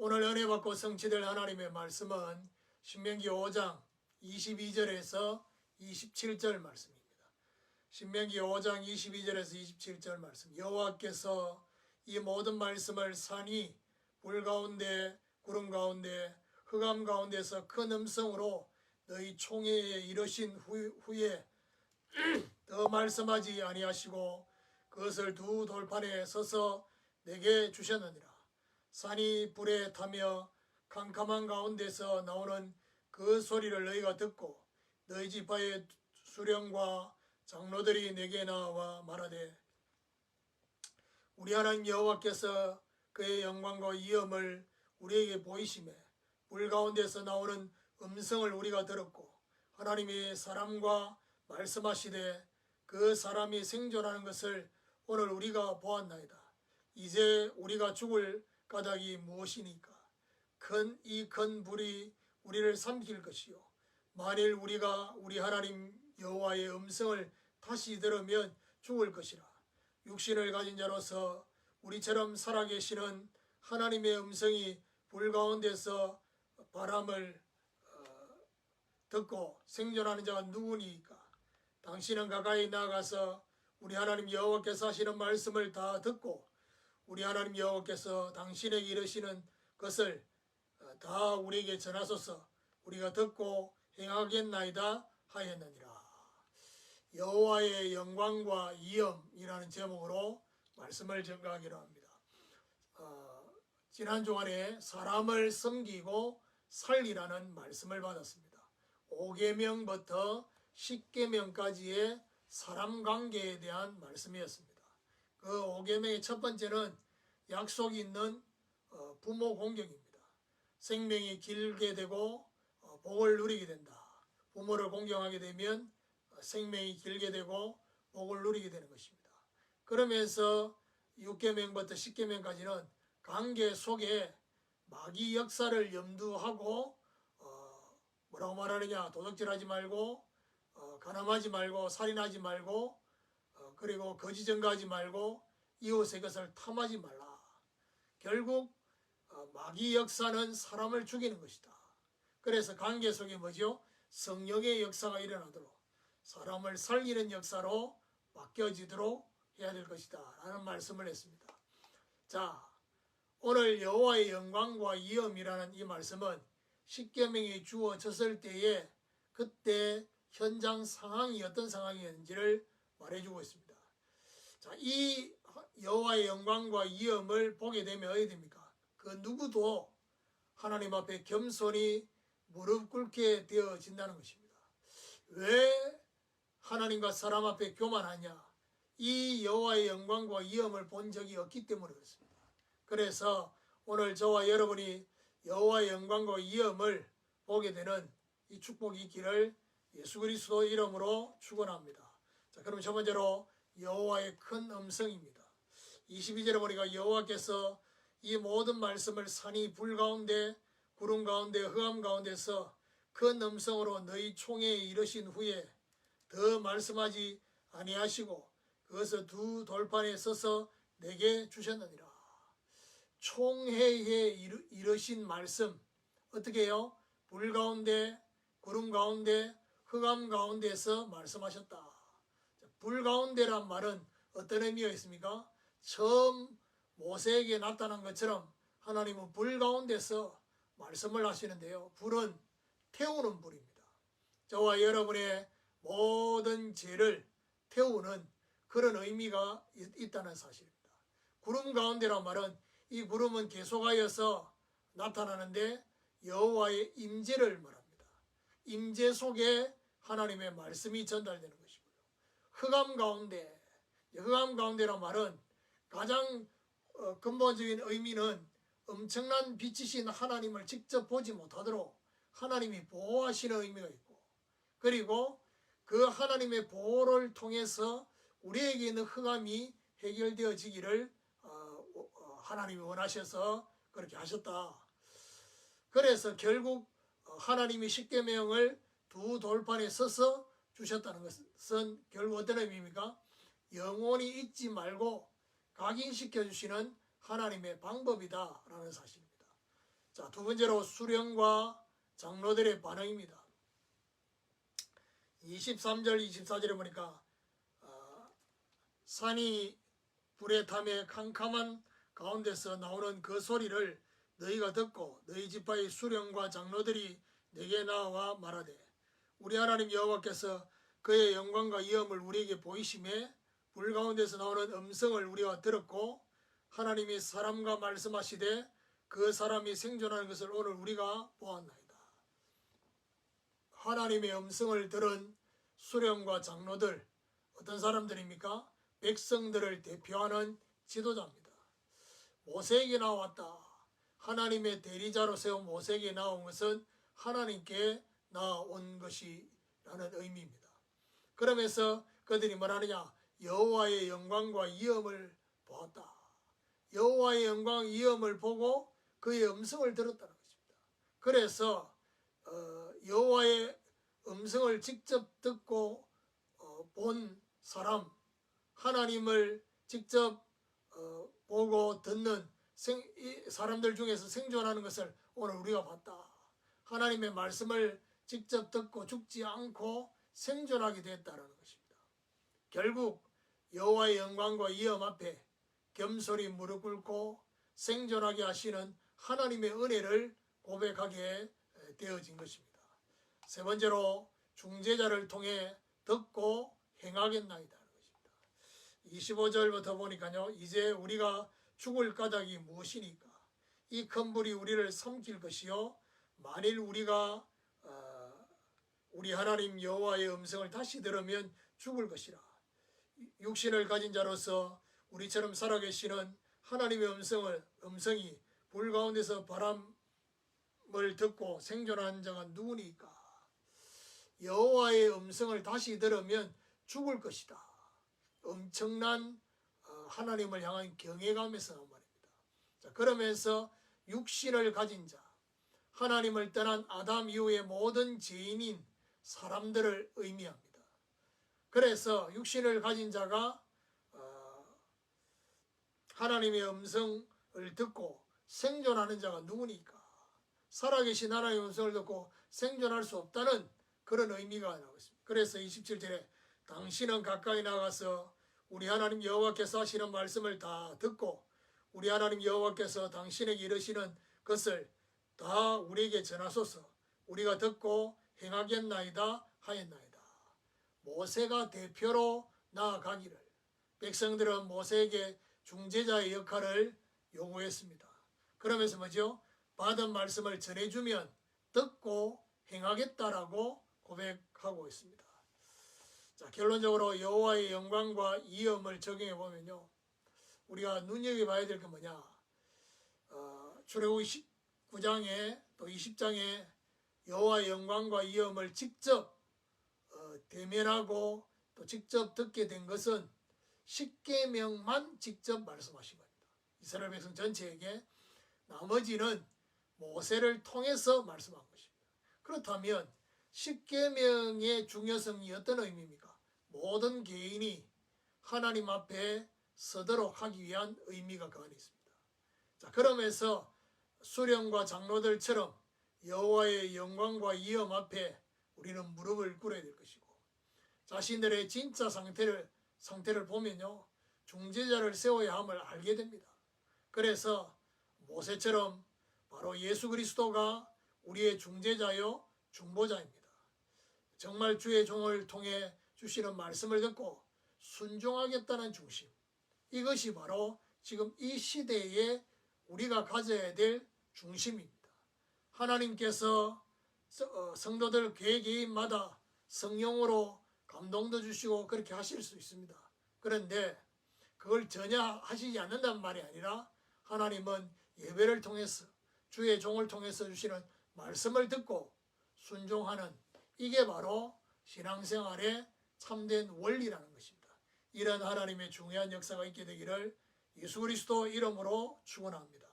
오늘 은혜 받고 성취될 하나님의 말씀은 신명기 5장 22절에서 27절 말씀입니다. 신명기 5장 22절에서 27절 말씀. 여호와께서 이 모든 말씀을 산이 불 가운데 구름 가운데 흑암 가운데서 큰 음성으로 너희 총회에 이르신 후, 후에 더 말씀하지 아니하시고 그것을 두 돌판에 서서 내게 주셨느니라. 산이 불에 타며 캄캄한 가운데서 나오는 그 소리를 너희가 듣고 너희 지파의 수령과 장로들이 내게 나와 말하되 우리 하나님 여호와께서 그의 영광과 위엄을 우리에게 보이심에 불 가운데서 나오는 음성을 우리가 들었고 하나님이 사람과 말씀하시되 그 사람이 생존하는 것을 오늘 우리가 보았나이다. 이제 우리가 죽을 까닭이 무엇이니까? 큰 이 큰 불이 우리를 삼킬 것이요. 만일 우리가 우리 하나님 여호와의 음성을 다시 들으면 죽을 것이라. 육신을 가진 자로서 우리처럼 살아계시는 하나님의 음성이 불 가운데서 바람을 어, 듣고 생존하는 자가 누구니까? 당신은 가까이 나가서 우리 하나님 여호와께서 하시는 말씀을 다 듣고 우리 하나님 여호와께서 당신에게 이르시는 것을 어, 다 우리에게 전하소서 우리가 듣고 행하겠나이다 하였느니라. 여호와의 영광과 이엄이라는 제목으로 말씀을 전가하기로 합니다. 어, 지난 주간에 사람을 섬기고 살리라는 말씀을 받았습니다. 5계명부터 10계명까지의 사람 관계에 대한 말씀이었습니다. 그 5계명의 첫 번째는 약속이 있는 어, 부모 공경입니다. 생명이 길게 되고 어, 복을 누리게 된다. 부모를 공경하게 되면 어, 생명이 길게 되고 복을 누리게 되는 것입니다. 그러면서 6계명부터 10계명까지는 관계 속에 마귀 역사를 염두하고 어, 뭐라고 말하느냐 도덕질하지 말고 어, 가늠하지 말고 살인하지 말고 어, 그리고 거짓 증거하지 말고 이웃의 것을 탐하지 말라. 결국 어, 마귀 역사는 사람을 죽이는 것이다. 그래서 관계 속에 뭐죠? 성령의 역사가 일어나도록 사람을 살리는 역사로 바뀌어지도록 해야 될 것이다. 라는 말씀을 했습니다. 자, 오늘 여호와의 영광과 위엄이라는 이 말씀은 십계명이 주어졌을 때에 그때 현장 상황이 어떤 상황이었는지를 말해주고 있습니다. 자, 이 여호와의 영광과 위엄을 보게 되면 어디 됩니까? 그 누구도 하나님 앞에 겸손히 무릎 꿇게 되어진다는 것입니다. 왜 하나님과 사람 앞에 교만하냐? 이 여호와의 영광과 위엄을 본 적이 없기 때문에 그렇습니다. 그래서 오늘 저와 여러분이 여호와의 영광과 위엄을 보게 되는 이 축복이 있기를 예수 그리스도 이름으로 축원합니다. 자, 그럼 첫 번째로 여호와의 큰 음성입니다. 22절에 보니까 여호와께서 이 모든 말씀을 산이 불 가운데 구름 가운데 흑암 가운데서 큰 음성으로 너희 총회에 이르신 후에 더 말씀하지 아니하시고 그것을 두 돌판에 서서 내게 주셨느니라. 총회에 이르, 이르신 말씀 어떻게 해요? 불 가운데 구름 가운데 흑암 가운데서 말씀하셨다. 불 가운데란 말은 어떤 의미가 있습니까? 처음 모세에게 나타난 것처럼 하나님은 불 가운데서 말씀을 하시는데요. 불은 태우는 불입니다. 저와 여러분의 모든 죄를 태우는 그런 의미가 있다는 사실입니다. 구름 가운데란 말은 이 구름은 계속하여서 나타나는데 여호와의 임재를 말합니다. 임재 속에 하나님의 말씀이 전달되는 것이고요. 흑암 가운데, 흑암 가운데란 말은 가장 어, 근본적인 의미는 엄청난 빛이신 하나님을 직접 보지 못하도록 하나님이 보호하시는 의미가 있고, 그리고 그 하나님의 보호를 통해서 우리에게 있는 흑암이 해결되어지기를 어, 어, 하나님이 원하셔서 그렇게 하셨다. 그래서 결국 하나님이 십계명을 두 돌판에 서서 주셨다는 것은 결국 어떤 의미입니까? 영원히 잊지 말고 각인시켜 주시는 하나님의 방법이다라는 사실입니다. 자, 두 번째로 수령과 장로들의 반응입니다. 23절, 24절에 보니까 어, 산이 불에 타매 캄캄한 가운데서 나오는 그 소리를 너희가 듣고 너희 지파의 수령과 장로들이 내게 나와 말하되 우리 하나님 여호와께서 그의 영광과 위엄을 우리에게 보이심에 불 가운데서 나오는 음성을 우리가 들었고 하나님이 사람과 말씀하시되 그 사람이 생존하는 것을 오늘 우리가 보았나이다. 하나님의 음성을 들은 수령과 장로들 어떤 사람들입니까? 백성들을 대표하는 지도자입니다. 모세에게 나왔다. 하나님의 대리자로 세운 모세에게 나온 것은 하나님께 나온 것이라는 의미입니다. 그러면서 그들이 뭐라느냐? 여호와의 영광과 위엄을 보았다. 여호와의 영광 위엄을 보고 그의 음성을 들었다는 것입니다. 그래서 어, 여호와의 음성을 직접 듣고 어, 본 사람, 하나님을 직접 어, 보고 듣는 생, 이 사람들 중에서 생존하는 것을 오늘 우리가 봤다. 하나님의 말씀을 직접 듣고 죽지 않고 생존하게 됐다는 것입니다. 결국 여호와의 영광과 위엄 앞에 겸손히 무릎 꿇고 생존하게 하시는 하나님의 은혜를 고백하게 되어진 것입니다. 세 번째로 중재자를 통해 듣고 행하겠나이다. 하는 것입니다. 25절부터 보니까요. 이제 우리가 죽을 까닭이 무엇이니까 이 큰 불이 우리를 삼킬 것이요 만일 우리가 어, 우리 하나님 여호와의 음성을 다시 들으면 죽을 것이라 육신을 가진 자로서 우리처럼 살아계시는 하나님의 음성을 음성이 불 가운데서 바람을 듣고 생존하는 자가 누구니까 여호와의 음성을 다시 들으면 죽을 것이다. 엄청난 어, 하나님을 향한 경외감에서 말입니다. 자, 그러면서 육신을 가진 자, 하나님을 떠난 아담 이후의 모든 죄인인 사람들을 의미합니다. 그래서 육신을 가진 자가 어, 하나님의 음성을 듣고 생존하는 자가 누구니까? 살아계신 하나님의 음성을 듣고 생존할 수 없다는 그런 의미가 나오고 있습니다. 그래서 27절에 당신은 가까이 나가서 우리 하나님 여호와께서 하시는 말씀을 다 듣고 우리 하나님 여호와께서 당신에게 이르시는 것을 다 우리에게 전하소서 우리가 듣고 행하겠나이다 하였나이다. 모세가 대표로 나아가기를 백성들은 모세에게 중재자의 역할을 요구했습니다. 그러면서 뭐죠? 받은 말씀을 전해주면 듣고 행하겠다라고 고백하고 있습니다. 자, 결론적으로 여호와의 영광과 이음을 적용해 보면요. 우리가 눈여겨봐야 될 게 뭐냐. 어, 출애굽 19장에 또 20장에 여호와의 영광과 이음을 직접 어, 대면하고 또 직접 듣게 된 것은 십계명만 직접 말씀하신 겁니다. 이스라엘 백성 전체에게 나머지는 모세를 통해서 말씀한 것입니다. 그렇다면 십계명의 중요성이 어떤 의미입니까? 모든 개인이 하나님 앞에 서도록 하기 위한 의미가 그 안에 있습니다. 자, 그러면서 수령과 장로들처럼 여호와의 영광과 위엄 앞에 우리는 무릎을 꿇어야 될 것이고 자신들의 진짜 상태를 상태를 보면요 중재자를 세워야 함을 알게 됩니다. 그래서 모세처럼 바로 예수 그리스도가 우리의 중재자요 중보자입니다. 정말 주의 종을 통해 주시는 말씀을 듣고 순종하겠다는 중심. 이것이 바로 지금 이 시대에 우리가 가져야 될 중심입니다. 하나님께서 어, 성도들 개개인마다 성령으로 감동도 주시고 그렇게 하실 수 있습니다. 그런데 그걸 전혀 하시지 않는단 말이 아니라 하나님은 예배를 통해서 주의 종을 통해서 주시는 말씀을 듣고 순종하는 이게 바로 신앙생활의 참된 원리라는 것입니다. 이런 하나님의 중요한 역사가 있게 되기를 예수 그리스도 이름으로 축원합니다.